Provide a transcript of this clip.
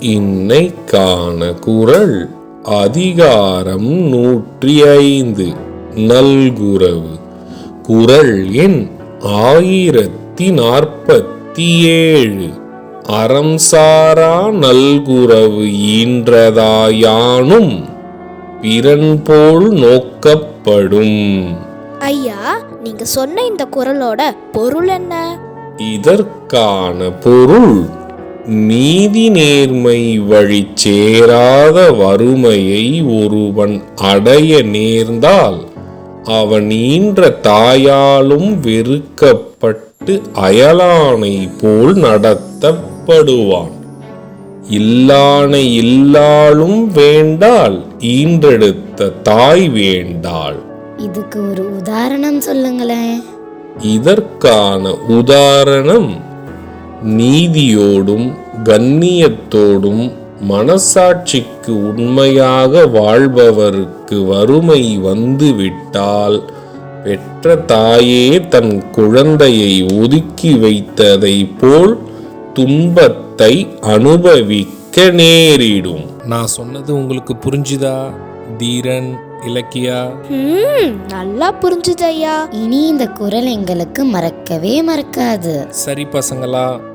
இன்னைக்கான குரல் அதிகாரம் நூற்றி ஐந்து நல்குரவு குரல் எண் ஆயிரத்தி நாற்பத்தி ஏழு அறம் சாரா நல்குரவு ஈன்றதாயானும் பிறன்போல் நோக்கப்படும். ஐயா நீங்க சொன்ன இந்த குரலோட பொருள் என்ன? இதற்கான பொருள் நீதி நேர்மை வழி சேராத வறுமையை ஒருவன் அடைய நேர்ந்தால் அவன் ஈன்ற தாயாலும் வெறுக்கப்பட்டு அயலானை போல் நடத்தப்படுவான். இல்லானை இல்லாலும் வேண்டால் ஈன்றெடுத்த தாய் வேண்டாள். இதுக்கு ஒரு உதாரணம் சொல்லுங்களேன். இதற்கான உதாரணம் நீதியோடும் கண்ணியத்தோடும் மனசாட்சிக்கு உண்மையாக வாழ்பவருக்கு வறுமை வந்துவிட்டால் பெற்ற தாயே தன் குழந்தையை ஒதுக்கி வைத்ததை போல் துன்பத்தை அனுபவிக்க நேரிடும். நான் சொன்னது உங்களுக்கு புரிஞ்சுதா தீரன் இலக்கியா? ம் நல்லா புரிஞ்சுது ஐயா. இனி இந்த குரல் எங்களுக்கு மறக்கவே மறக்காது. சரி பசங்களா